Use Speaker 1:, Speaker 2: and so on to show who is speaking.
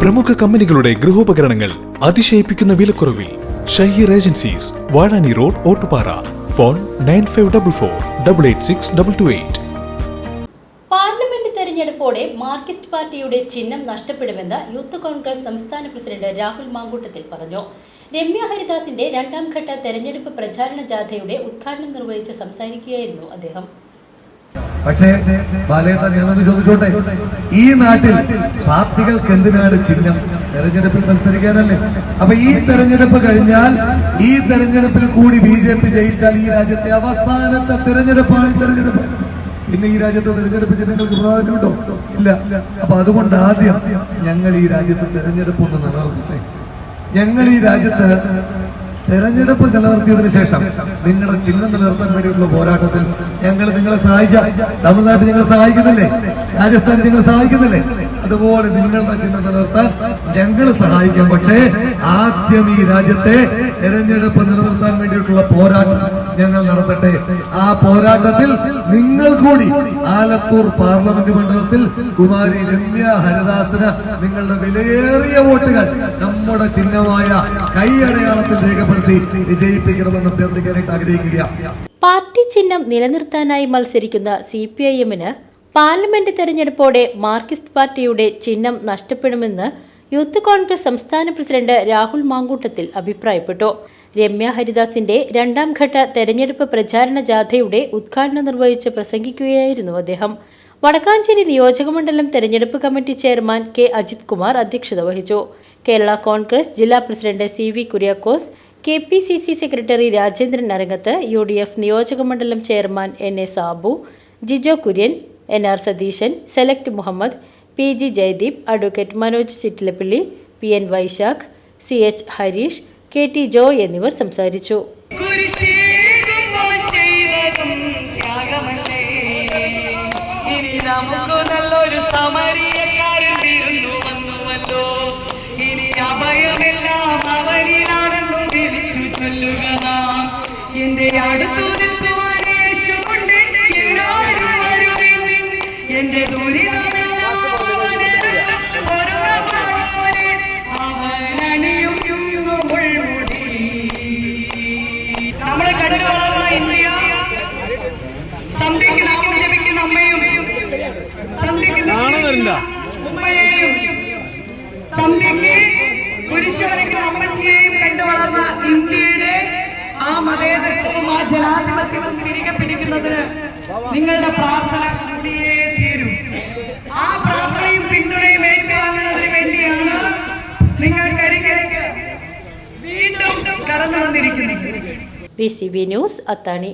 Speaker 1: പ്രമുഖ കമ്പനികളുടെ ഗൃഹോപകരണങ്ങൾ അതിശയിപ്പിക്കുന്ന വിലക്കുറവിൽ Shaheer agencies Vazhani road Ottupara. Phone nine five double four double eight six double two eight.
Speaker 2: Parliament തെരഞ്ഞെടുപ്പോടെ Marxist പാർട്ടിയുടെ ചിഹ്നം നഷ്ടപ്പെടുമെന്ന് യൂത്ത് കോൺഗ്രസ് സംസ്ഥാന പ്രസിഡന്റ് രാഹുൽ മാങ്കൂട്ടത്തിൽ പറഞ്ഞു. രമ്യ ഹരിദാസിന്റെ രണ്ടാം ഘട്ട തെരഞ്ഞെടുപ്പ് പ്രചാരണ ജാഥയുടെ ഉദ്ഘാടനം നിർവഹിച്ച് സംസാരിക്കുകയായിരുന്നു അദ്ദേഹം.
Speaker 3: പക്ഷേ ബാലേട്ട നിങ്ങളൊന്ന് ചോദിച്ചോട്ടെ? ഈ നാട്ടിൽ പാർട്ടികൾക്ക് എന്തിനാണ് ചിഹ്നം? തെരഞ്ഞെടുപ്പിൽ മത്സരിക്കാനല്ലേ? അപ്പൊ ഈ തെരഞ്ഞെടുപ്പ് കഴിഞ്ഞാൽ ഈ തെരഞ്ഞെടുപ്പിൽ കൂടി ബി ജെ പി ജയിച്ചാൽ ഈ രാജ്യത്തെ അവസാനത്തെ തെരഞ്ഞെടുപ്പാണ് ഈ തെരഞ്ഞെടുപ്പ്. പിന്നെ ഈ രാജ്യത്തെ തെരഞ്ഞെടുപ്പ് ചിഹ്നങ്ങൾക്ക് പ്രാധാന്യമുണ്ടോ ഇല്ല. അപ്പൊ അതുകൊണ്ട് ആദ്യം ഞങ്ങൾ ഈ രാജ്യത്തെ തെരഞ്ഞെടുപ്പ് ഒന്ന് നിലനിർത്തട്ടെ. ഞങ്ങൾ ഈ രാജ്യത്ത് തെരഞ്ഞെടുപ്പ് നിലനിർത്തിയതിനു ശേഷം നിങ്ങളുടെ ചിഹ്നം നിലനിർത്താൻ വേണ്ടിയിട്ടുള്ള പോരാട്ടത്തിൽ ഞങ്ങൾ നിങ്ങളെ സഹായിക്കാം. തമിഴ്നാട്ടിൽ ഞങ്ങൾ സഹായിക്കുന്നില്ലേ? രാജസ്ഥാനിൽ ഞങ്ങൾ സഹായിക്കുന്നില്ലേ? അതുപോലെ നിങ്ങളുടെ ചിഹ്നം നിലനിർത്താൻ ഞങ്ങൾ സഹായിക്കാം. പക്ഷേ ആദ്യം ഈ രാജ്യത്തെ തെരഞ്ഞെടുപ്പ് നിലനിർത്താൻ വേണ്ടിയിട്ടുള്ള പോരാട്ടം ഞങ്ങൾ നടത്തട്ടെ. ആ പോരാട്ടത്തിൽ നിങ്ങൾ കൂടി ആലത്തൂർ പാർലമെന്റ് മണ്ഡലത്തിൽ കുമാരി രമ്യ ഹരിദാസിന് നിങ്ങളുടെ വിലയേറിയ വോട്ടുകൾ നമ്മുടെ ചിഹ്നമായ കൈയടയാളത്തിൽ രേഖപ്പെടുത്തി വിജയിപ്പിക്കണമെന്ന് അഭ്യർത്ഥിക്കാനായിട്ട് ആഗ്രഹിക്കുക
Speaker 2: പാർട്ടി ചിഹ്നം നിലനിർത്താനായി മത്സരിക്കുന്ന സി പി ഐ എമ്മിന് പാർലമെന്റ് തെരഞ്ഞെടുപ്പോടെ മാർക്സിസ്റ്റ് പാർട്ടിയുടെ ചിഹ്നം നഷ്ടപ്പെടുമെന്ന് യൂത്ത് കോൺഗ്രസ് സംസ്ഥാന പ്രസിഡന്റ് രാഹുൽ മാങ്കൂട്ടത്തിൽ അഭിപ്രായപ്പെട്ടു. രമ്യ ഹരിദാസിന്റെ രണ്ടാം ഘട്ട തെരഞ്ഞെടുപ്പ് പ്രചാരണ ജാഥയുടെ ഉദ്ഘാടനം നിർവഹിച്ച് പ്രസംഗിക്കുകയായിരുന്നു അദ്ദേഹം. വടക്കാഞ്ചേരി നിയോജകമണ്ഡലം തെരഞ്ഞെടുപ്പ് committee chairman K Ajith Kumar അധ്യക്ഷത വഹിച്ചു. കേരള കോൺഗ്രസ് ജില്ലാ president C V Kuriakose K P C C secretary Rajendran Arangath U D F നിയോജകമണ്ഡലം chairman N A Sabu Jijo Kurian N R Satheesan select Muhammad P G Jayadeep advocate Manoj Chittilappilly P N Vaishakh C H Harish K T Joy എന്നിവർ സംസാരിച്ചു.
Speaker 4: നല്ലൊരു സമരീയക്കാരൻ ഇനി അഭയമെല്ലാം അവനിലാണെന്നു വിളിച്ചു ചൊല്ലുക എന്റെ അടുത്തു അമ്മച്ചിയെയും കണ്ടു വളർന്ന ഇന്ത്യയുടെ ആ മതേതരത്വവും ആ ജനാധിപത്യവും തിരികെ പിടിക്കുന്നതിന് നിങ്ങളുടെ പ്രാർത്ഥന കൂടിയേ തീരും. ആ പ്രാർത്ഥനയും പിന്തുണയും ഏറ്റുവാങ്ങുന്നതിന് വേണ്ടിയാണ് നിങ്ങൾക്കരികിലേക്ക് വീണ്ടും കടന്നു വന്നിരിക്കുന്നത്.
Speaker 2: P C B news Athani